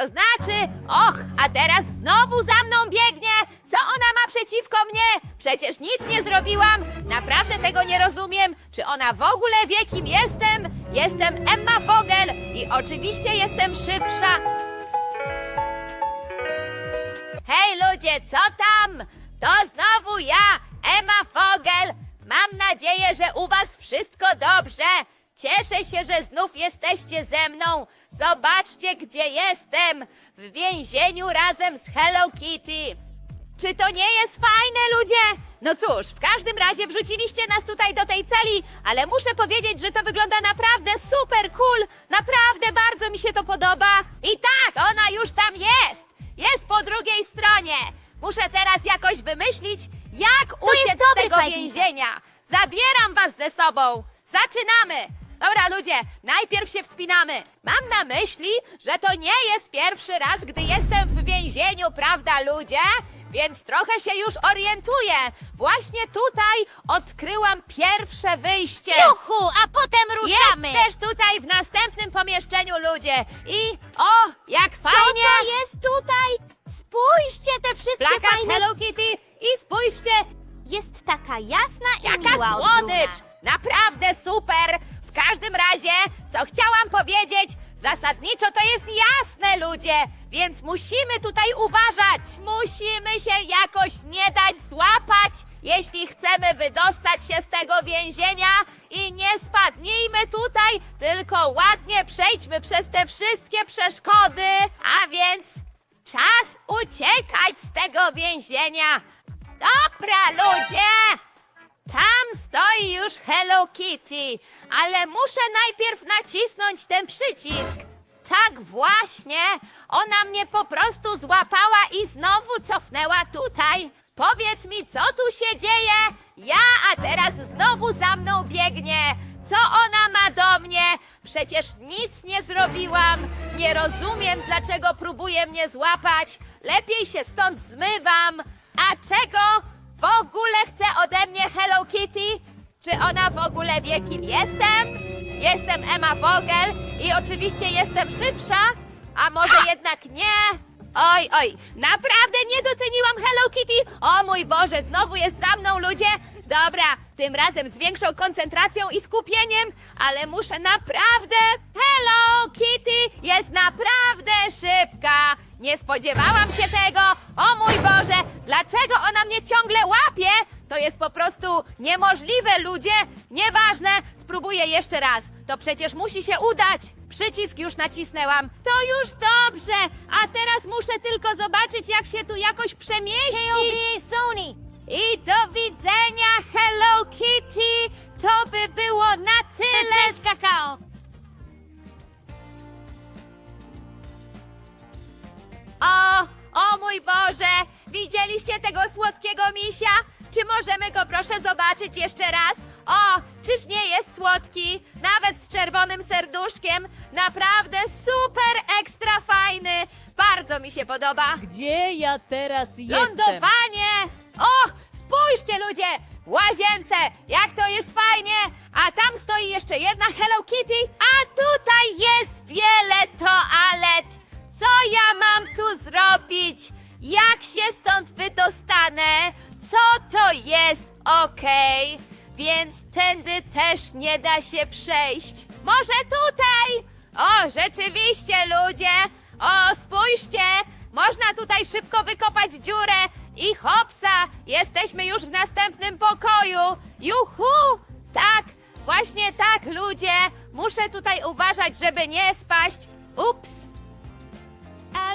To znaczy, och, a teraz znowu za mną biegnie. Co ona ma przeciwko mnie? Przecież nic nie zrobiłam. Naprawdę tego nie rozumiem. Czy ona w ogóle wie, kim jestem? Jestem Emma Vogel i oczywiście jestem szybsza. Hej ludzie, co tam? To znowu ja, Emma Vogel. Mam nadzieję, że u was wszystko dobrze. Cieszę się, że znów jesteście ze mną. Zobaczcie, gdzie jestem. W więzieniu razem z Hello Kitty. Czy to nie jest fajne, ludzie? No cóż, w każdym razie wrzuciliście nas tutaj do tej celi, ale muszę powiedzieć, że to wygląda naprawdę super cool. Naprawdę bardzo mi się to podoba. I tak, ona już tam jest. Jest po drugiej stronie. Muszę teraz jakoś wymyślić, jak jest uciec z tego więzienia. Zabieram was ze sobą. Zaczynamy. Dobra, ludzie, najpierw się wspinamy. Mam na myśli, że to nie jest pierwszy raz, gdy jestem w więzieniu, prawda, ludzie? Więc trochę się już orientuję. Właśnie tutaj odkryłam pierwsze wyjście. Juchu, a potem ruszamy! Jest też tutaj w następnym pomieszczeniu, ludzie. I o, jak Co fajnie! to jest tutaj? Spójrzcie, te wszystkie Plakat fajne... Hello Kitty i spójrzcie, Jest taka jasna i Jaka miła od słodycz! Naprawdę super! W każdym razie, co chciałam powiedzieć, zasadniczo to jest jasne, ludzie, więc musimy tutaj uważać. Musimy się jakoś nie dać złapać, jeśli chcemy wydostać się z tego więzienia i nie spadnijmy tutaj, tylko ładnie przejdźmy przez te wszystkie przeszkody. A więc czas uciekać z tego więzienia. Dobra, ludzie! Tam stoi już Hello Kitty, ale muszę najpierw nacisnąć ten przycisk. Tak właśnie, ona mnie po prostu złapała i znowu cofnęła tutaj. Powiedz mi, co tu się dzieje? Ja, a teraz znowu za mną biegnie. Co ona ma do mnie? Przecież nic nie zrobiłam. Nie rozumiem, dlaczego próbuje mnie złapać. Lepiej się stąd zmywam. A czego w ogóle chce ode mnie Hello Kitty? Czy ona w ogóle wie, kim jestem? Jestem Emma Vogel i oczywiście jestem szybsza, a może jednak nie? Oj, oj, naprawdę nie doceniłam Hello Kitty? O mój Boże, znowu jest za mną, ludzie! Dobra, tym razem z większą koncentracją i skupieniem, ale muszę naprawdę... Hello Kitty jest naprawdę szybka! Nie spodziewałam się tego! O mój Boże, dlaczego ona mnie ciągle łapie? To jest po prostu niemożliwe, ludzie! Nieważne, spróbuję jeszcze raz. To przecież musi się udać. Przycisk już nacisnęłam. To już dobrze, a teraz muszę tylko zobaczyć, jak się tu jakoś przemieścić. Sony! I do widzenia, Hello Kitty! To by było na tyle. Cześć, kakao! O, o mój Boże! Widzieliście tego słodkiego misia? Czy możemy go proszę zobaczyć jeszcze raz? O, czyż nie jest słodki? Nawet z czerwonym serduszkiem. Naprawdę super ekstra fajny. Bardzo mi się podoba. Gdzie ja teraz jestem? Lądowanie! Och, spójrzcie ludzie! W łazience! Jak to jest fajnie! A tam stoi jeszcze jedna Hello Kitty, a tutaj jest wiele toalet! Co ja mam tu zrobić? Jak się stąd wydostanę? Co to jest? Okej, więc tędy też nie da się przejść. Może tutaj? O, rzeczywiście ludzie! O, spójrzcie! Można tutaj szybko wykopać dziurę i hopsa! Jesteśmy już w następnym pokoju! Juhu! Tak, właśnie tak, ludzie! Muszę tutaj uważać, żeby nie spaść. Ups!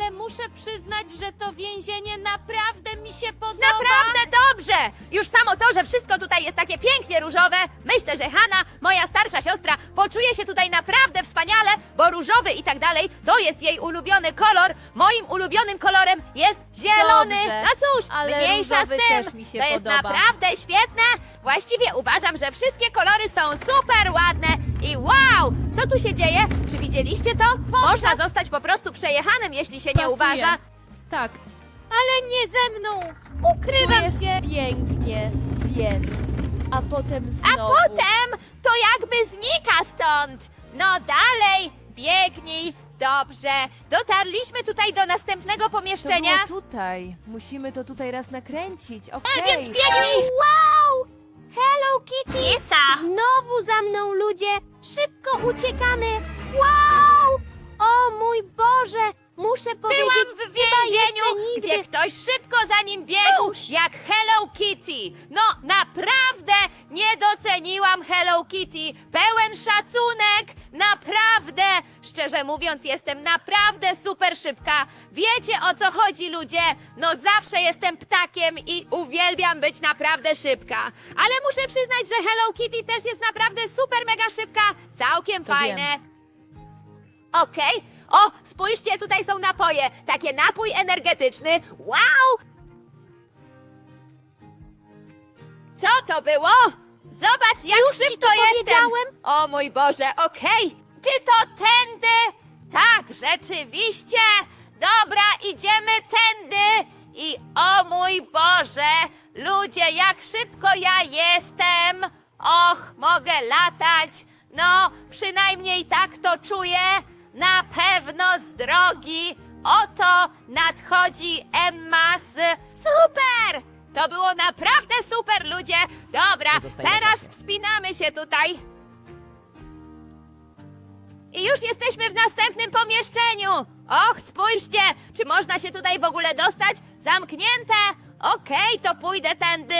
Ale muszę przyznać, że to więzienie naprawdę mi się podoba. Naprawdę dobrze! Już samo to, że wszystko tutaj jest takie pięknie różowe, myślę, że Hanna, moja starsza siostra, poczuje się tutaj naprawdę wspaniale, bo różowy i tak dalej to jest jej ulubiony kolor. Moim ulubionym kolorem jest zielony. Dobrze, no cóż, ale mniejsza z różowy tym. też mi się to jest podoba. naprawdę świetne. Właściwie uważam, że wszystkie kolory są super ładne i wow! Co tu się dzieje? Czy widzieliście to? Można zostać po prostu przejechanym, jeśli się nie Pasuje. uważa. Tak, Ale nie ze mną! Ukrywam jest się! pięknie, więc... A potem A znowu... potem to jakby znika stąd. No dalej, biegnij, Dobrze, dotarliśmy tutaj do następnego To pomieszczenia. było tutaj. Musimy to tutaj raz nakręcić. Okej. A więc biegnij! Wow! Hello Kitty! Isa! Znowu za mną ludzie! Szybko uciekamy! Wow! O mój Boże! Muszę powiedzieć, Byłam w chyba jeszcze więzieniu, nigdy... gdzie ktoś szybko za nim biegł, Cóż. jak Hello Kitty. No, naprawdę nie doceniłam Hello Kitty. Pełen szacunek, naprawdę. Szczerze mówiąc, jestem naprawdę super szybka. Wiecie o co chodzi, ludzie? No, zawsze jestem ptakiem i uwielbiam być naprawdę szybka. Ale muszę przyznać, że Hello Kitty też jest naprawdę super mega szybka. Całkiem To fajne. Okej. O, spójrzcie, tutaj są napoje. Takie napój energetyczny. Wow! Co to było? Zobacz, jak Już ci szybko to jestem. powiedziałem. O mój Boże, okej. Czy to tędy? Tak, rzeczywiście. Dobra, idziemy tędy. I o mój Boże, ludzie, jak szybko ja jestem. Och, mogę latać. No, przynajmniej tak to czuję. Na pewno z drogi. Oto nadchodzi Emma z... Super! To było naprawdę super, ludzie. Dobra, na teraz czasie. wspinamy się tutaj. I już jesteśmy w następnym pomieszczeniu. Och, spójrzcie, czy można się tutaj w ogóle dostać? Zamknięte. Okej, to pójdę tędy.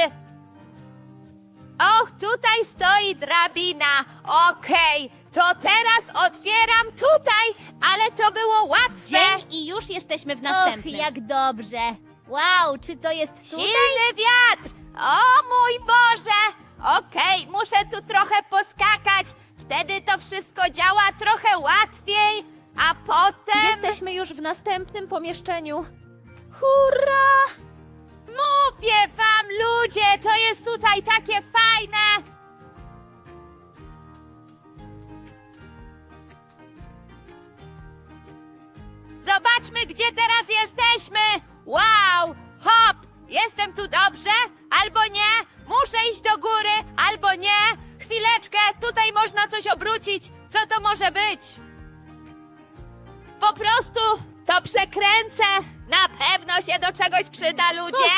Och, tutaj stoi drabina. Okej, to teraz otwieram tutaj, ale to było łatwe. Dzień i już jesteśmy w Och, następnym. jak dobrze! Wow, czy to jest tutaj? Silny wiatr! O mój Boże! Okej, muszę tu trochę poskakać. Wtedy to wszystko działa trochę łatwiej. A potem. Jesteśmy już w następnym pomieszczeniu. Hurra! Mówię wam, ludzie, to jest tutaj takie fajne. Zobaczmy, gdzie teraz jesteśmy. Wow, hop, jestem tu dobrze? Albo nie? Muszę iść do góry, albo nie? Chwileczkę, tutaj można coś obrócić. Co to może być? Po prostu to przekręcę. Na pewno się do czegoś przyda, ludzie.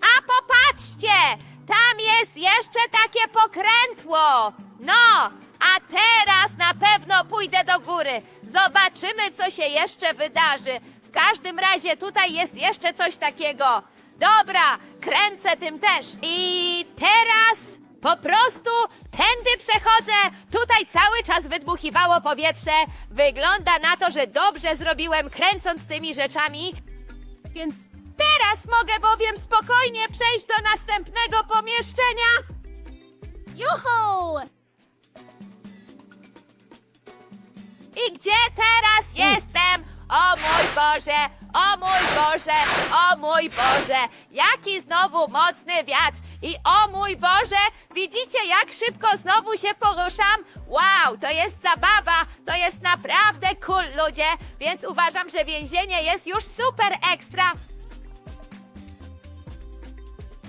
A popatrzcie! Tam jest jeszcze takie pokrętło. No, teraz na pewno pójdę do góry. Zobaczymy, co się jeszcze wydarzy. W każdym razie tutaj jest jeszcze coś takiego. Dobra, kręcę tym też. I teraz po prostu tędy przechodzę. Tutaj cały czas wydmuchiwało powietrze. Wygląda na to, że dobrze zrobiłem kręcąc tymi rzeczami. Więc Teraz mogę bowiem spokojnie przejść do następnego pomieszczenia. Juhu! I gdzie teraz jestem? O mój Boże, o mój Boże, o mój Boże, jaki znowu mocny wiatr. I o mój Boże, widzicie jak szybko znowu się poruszam? Wow, to jest zabawa, to jest naprawdę cool ludzie, więc uważam, że więzienie jest już super ekstra.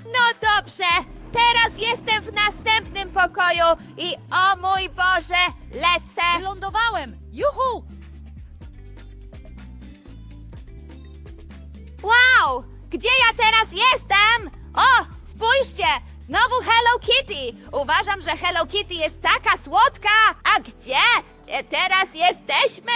No dobrze, teraz jestem w następnym pokoju i o mój Boże, lecę. Wylądowałem! Juhu! Wow! Gdzie ja teraz jestem? O, spójrzcie! Znowu Hello Kitty! Uważam, że Hello Kitty jest taka słodka! A gdzie? Gdzie teraz jesteśmy?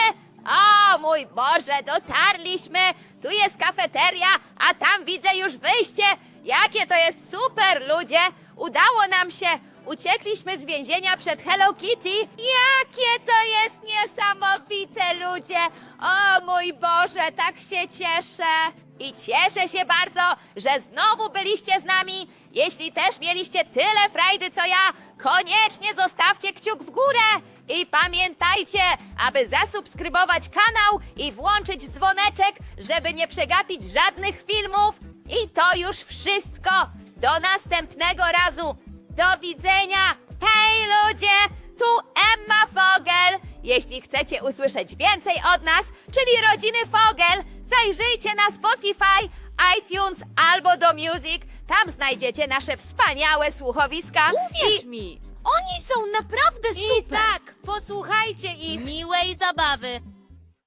O mój Boże, dotarliśmy! Tu jest kafeteria, a tam widzę już wyjście! Jakie to jest super, ludzie! Udało nam się! Uciekliśmy z więzienia przed Hello Kitty. Jakie to jest niesamowite, ludzie! O mój Boże, tak się cieszę! I cieszę się bardzo, że znowu byliście z nami. Jeśli też mieliście tyle frajdy co ja, koniecznie zostawcie kciuk w górę. I pamiętajcie, aby zasubskrybować kanał i włączyć dzwoneczek, żeby nie przegapić żadnych filmów. I to już wszystko. Do następnego razu. Do widzenia! Hej ludzie! Tu Emma Fogel! Jeśli chcecie usłyszeć więcej od nas, czyli rodziny Fogel, zajrzyjcie na Spotify, iTunes albo do Music. Tam znajdziecie nasze wspaniałe słuchowiska. uwierz I... mi, Oni są naprawdę super! I tak, posłuchajcie ich. Miłej zabawy.